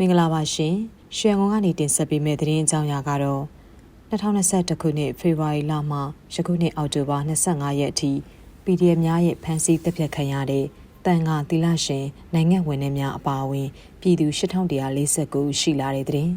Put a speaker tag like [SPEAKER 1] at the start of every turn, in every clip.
[SPEAKER 1] မင်္ဂလာပါရှင်ရွှေငုံကနေတင်ဆက်ပေးမယ့်သတင်းအကြောင်းအရာကတော့2021ခုနှစ်ဖေဖော်ဝါရီလမှယခုနှစ်အောက်တိုဘာ25ရက်အထိ PDF များရဲ့ဖမ်းဆီးတပ်ဖြတ်ခံရတဲ့တန်ခါတီလာရှင်နိုင်ငံဝင်တွေများအပါအဝင် ပြည်သူ8149ရှိလာတဲ့သတင်း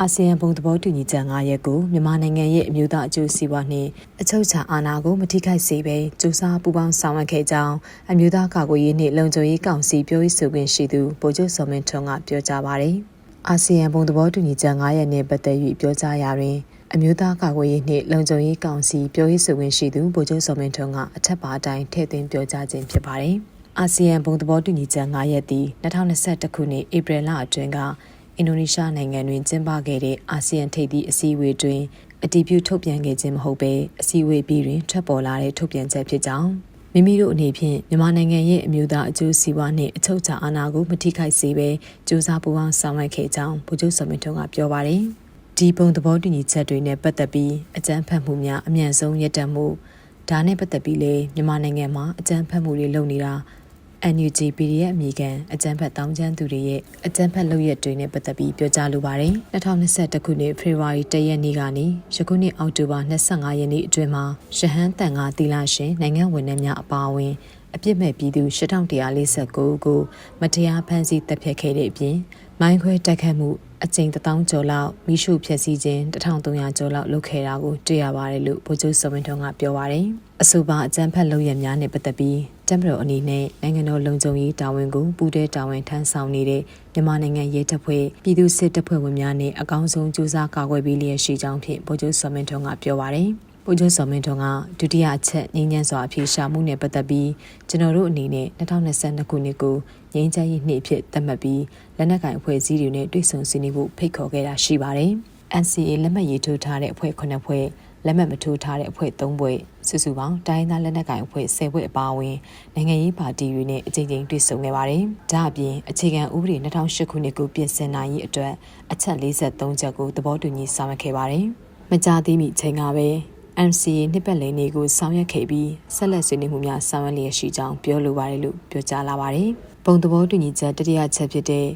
[SPEAKER 1] အာဆီယံဘုံသဘောတူညီချက်9ရက်ကိုမြန်မာနိုင်ငံရဲ့အမျိုးသားအကျိုးစီးပွားနှင့်အချုပ်အခြာအာဏာကိုမထိခိုက်စေဘဲစူးစမ်းပူးပေါင်းဆောင်ရွက်ခဲ့ကြောင်းအမျိုးသားကာကွယ်ရေးနှင့်လုံခြုံရေးကောင်စီပြောရေးဆိုခွင့်ရှိသူဗိုလ်ချုပ်စောမင်းထွန်းကပြောကြားပါတယ်။အာဆီယံဘုံသဘောတူညီချက်9ရက်နှင့်ပတ်သက်၍ပြောကြားရာတွင်အမျိုးသားကာကွယ်ရေးနှင့်လုံခြုံရေးကောင်စီပြောရေးဆိုခွင့်ရှိသူဗိုလ်ချုပ်စောမင်းထွန်းကအထက်ပါအတိုင်းထည့်သွင်းပြောကြားခြင်းဖြစ်ပါတယ်။အာဆီယံဘုံသဘောတူညီချက်9ရက်သည်2021ခုနှစ်ဧပြီလအတွင်းက အင်ဒိုနီးရှားနိုင်ငံတွင်ကျင်းပခဲ့တဲ့အာဆီယံထိပ်သီးအစည်းအဝေးတွင်အတည်ပြုထုတ်ပြန်ခဲ့ခြင်းမဟုတ်ဘဲအစည်းအဝေးပြီးတွင်ထွက်ပေါ်လာတဲ့ထုတ်ပြန်ချက်ဖြစ်ကြောင်းမိမိတို့အနေဖြင့်မြန်မာနိုင်ငံရဲ့အမျိုးသားအကျိုးစီးပွားနှင့်အချုပ်အခြာအာဏာကိုမထိခိုက်စေဘဲစူးစမ်းပူးပေါင်းဆောင်ရွက်ခဲ့ကြောင်းဗိုလ်ချုပ်စောမင်းထွန်းကပြောပါတယ်။ဒီပုံသဘောတူညီချက်တွေနဲ့ပတ်သက်ပြီးအကြမ်းဖက်မှုများအမြန်ဆုံးရပ်တန့်မှုဒါနဲ့ပတ်သက်ပြီးလေမြန်မာနိုင်ငံမှာအကြမ်းဖက်မှုတွေလုပ်နေတာ NUG PDF အမိကန်အကြမ်းဖက်တောင်းကျမ်းသူတွေရဲ့အကြမ်းဖက်လုပ်ရက်တွေနဲ့ပတ်သက်ပြီးပြောကြားလိုပါတယ်။2021ခုနှစ်ဖေဖော်ဝါရီလရက်နေ့ကနေယခုနှစ်အောက်တိုဘာ25ရက်နေ့အတွင်းမှာရှဟန်းတန်ငါတီလာရှင်နိုင်ငံဝန်ထမ်းများအပါအဝင်အပြစ်မဲ့ပြည်သူ8149ကိုမတရားဖမ်းဆီးတပ်ဖြတ်ခဲ့တဲ့အပြင် မိုင်းခွဲတိုက်ခတ်မှုအကြိမ်1000ကျော်လောက်မိရှုဖျက်ဆီးခြင်း1300ကျော်လောက်လုပ်ခဲ့တာကိုတွေ့ရပါတယ်လို့ဗိုလ်ချုပ်စောမင်းထွန်းကပြောပါတယ်။အဆိုပါအကြမ်းဖက်လုပ်ရများနဲ့ပတ်သက်ပြီးတမ်မတော်အနေနဲ့နိုင်ငံတော်လုံခြုံရေးတာဝန်ကိုပူးတဲ့တာဝန်ထမ်းဆောင်နေတဲ့မြန်မာနိုင်ငံရဲတပ်ဖွဲ့ပြည်သူစစ်တပ်ဖွဲ့ဝင်များနဲ့အကောင်းဆုံးကြိုးစားကာကွယ်ပေးလျက်ရှိကြောင်းဖြင့်ဗိုလ်ချုပ်စောမင်းထွန်းကပြောပါတယ်။ ဗိုလ်ချုပ်စောမင်းထွန်းကဒုတိယအချက်ငြိမ်းချမ်းစွာအဖြေရှာမှုနဲ့ပတ်သက်ပြီးကျွန်တော်တို့အနေနဲ့2022ခုနှစ်ကိုငြိမ်းချမ်းရေးနှစ်အဖြစ်သတ်မှတ်ပြီးလက်နက်ကင်အဖွဲ့အစည်းတွေနဲ့တွေ့ဆုံဆွေးနွေးဖို့ဖိတ်ခေါ်ခဲ့တာရှိပါတယ်။ NCA လက်မှတ်ရေးထိုးထားတဲ့အဖွဲ့9ဖွဲ့လက်မှတ်မထိုးထားတဲ့အဖွဲ့3ဖွဲ့စုစုပေါင်းတိုင်းသားလက်နက်ကိုင်အဖွဲ့10ဖွဲ့အပါအဝင်နိုင်ငံရေးပါတီတွေနဲ့အကြိမ်ကြိမ်တွေ့ဆုံခဲ့ပါတယ်။ဒါအပြင်အခြေခံဥပဒေ2008ခုနှစ်ကိုပြင်ဆင်နိုင်ရေးအတွက်အချက်43ချက်ကိုသဘောတူညီဆောင်ရွက်ခဲ့ပါတယ်။မကြသေးမီချိန်ကပဲ MCA နှစ်ပတ်လည်နေ့ကိုဆောင်ရွက်ခဲ့ပြီးဆက်လက်ဆွေးနွေးမှုများဆောင်ရွက်လျက်ရှိကြောင်းပြောလိုပါတယ်လို့ပြောကြားလာပါတယ်။ပုံသဘောတူညီချက်တတိယချက်ဖြစ်တဲ့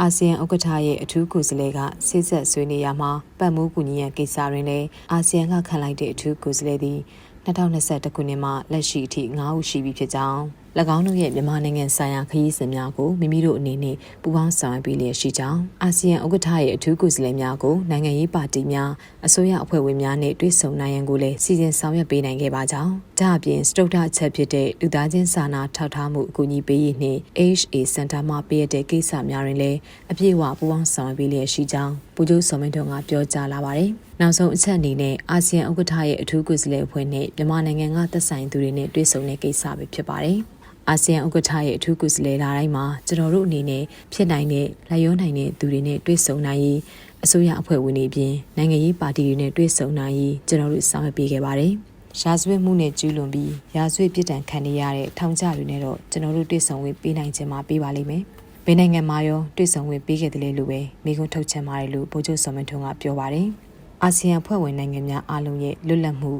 [SPEAKER 1] အာဆီယံဥက္ကဋ္ဌရဲ့အထူးကိုယ်စားလှယ်ကစိစက်ဆွေးနွေးရမှာပတ်မှုကူညီရန်ကိစ္စတွင်လည်းအာဆီယံကခံလိုက်တဲ့အထူးကိုယ်စားလှယ်သည်2021ခုနှစ်မှာလက်ရှိအထိ9ဦးရှိပြီဖြစ်ကြောင်း၎ င်းတို့ရဲ့မြန်မာနိုင်ငံဆိုင်ရာခရီးစဉ်များကိုမိမိတို့အနေနဲ့ပူးပေါင်းဆောင်ရွက်ပေးလျက်ရှိကြောင်းအာဆီယံဥက္ကဋ္ဌရဲ့အထူးကိုယ်စားလှယ်များကိုနိုင်ငံရေးပါတီများအစိုးရအဖွဲ့ဝင်များနဲ့တွေ့ဆုံနိုင်ရန်ကိုလည်းစီစဉ်ဆောင်ရွက်ပေးနိုင်ခဲ့ပါကြောင်းဒါအပြင်စတုဒ္ဒချက်ဖြစ်တဲ့လူသားချင်းစာနာထောက်ထားမှုအကူအညီပေးရေးနှင့် HA Center မှာပေးရတဲ့ကိစ္စများတွင်လည်းအပြည့်အဝပူးပေါင်းဆောင်ရွက်ပေးလျက်ရှိကြောင်းပူဂျိုးစောမင်းထွန်းကပြောကြားလာပါတယ်။နောက်ဆုံးအချက်အနေနဲ့အာဆီယံဥက္ကဋ္ဌရဲ့အထူးကိုယ်စားလှယ်အဖွဲ့နဲ့မြန်မာနိုင်ငံကသက်ဆိုင်သူတွေနဲ့တွေ့ဆုံတဲ့ကိစ္စပဲဖြစ်ပါတယ်။ အာဆီယံဥက္ကဋ္ဌရဲ့အထူးကုစလေလာတိုင်းမှာကျွန်တော်တို့အနေနဲ့ဖြစ်နိုင်တဲ့လက်ရောနိုင်တဲ့သူတွေနဲ့တွေ့ဆုံနိုင်ရေးအစိုးရအဖွဲ့ဝင်တွေအပြင်နိုင်ငံရေးပါတီတွေနဲ့တွေ့ဆုံနိုင်ရေးကျွန်တော်တို့ဆောင်ရွက်ပေးခဲ့ပါတယ်။ရာဇဝတ်မှုနဲ့ကျူးလွန်ပြီးရာဇဝတ်ပြစ်ဒဏ်ခံရတဲ့ထောင်ကျတွေနဲ့တော့ကျွန်တော်တို့တွေ့ဆုံဝင်ပေးနိုင်ခြင်းမှာပေးပါလိမ့်မယ်။ဘယ်နိုင်ငံမှာရောတွေ့ဆုံဝင်ပေးခဲ့တယ်လို့ပဲမိကုန်းထုတ်ချင်ပါတယ်လို့ဗိုလ်ချုပ်စောမင်းထွန်းကပြောပါတယ်။အာဆီယံဖွဲ့ဝင်နိုင်ငံများအားလုံးရဲ့လွတ်လပ်မှု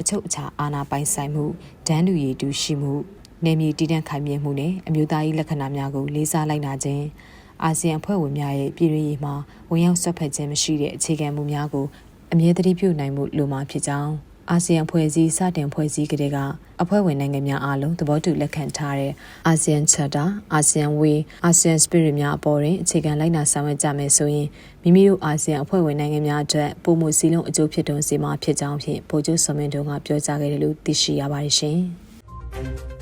[SPEAKER 1] အချုပ်အခြာအာဏာပိုင်ဆိုင်မှုဒန်းတူရည်တူရှိမှု နယ်မြေတည်တံ့ခိုင်မြဲမှုနဲ့အမျိုးသားရေးလက္ခဏာများကိုလေးစားလိုက်နာခြင်းအာဆီယံအဖွဲ့ဝင်များရဲ့ပြည်တွင်းရေးမှာဝင်ရောက်ဆွတ်ဖက်ခြင်းမရှိတဲ့အခြေခံမူများကိုအမြဲတမ်းပြုနိုင်မှုလိုမှာဖြစ်ကြောင်းအာဆီယံဖွဲ့စည်းစတင်ဖွဲ့စည်းကလေးကအဖွဲ့ဝင်နိုင်ငံများအားလုံးသဘောတူလက်ခံထားတဲ့အာဆီယံ Charter, ASEAN Way, ASEAN Spirit များအပေါ်တွင်အခြေခံလိုက်နာဆောင်ရွက်ကြမယ်ဆိုရင်မိမိတို့အာဆီယံအဖွဲ့ဝင်နိုင်ငံများအတွက်ပုံမှုစည်းလုံးအကျိုးဖြစ်တွန်းစေမှာဖြစ်ကြောင်းဖြင့်ဗိုလ်ချုပ်စောမင်းတို့ကပြောကြားခဲ့တယ်လို့သိရှိရပါတယ်ရှင်။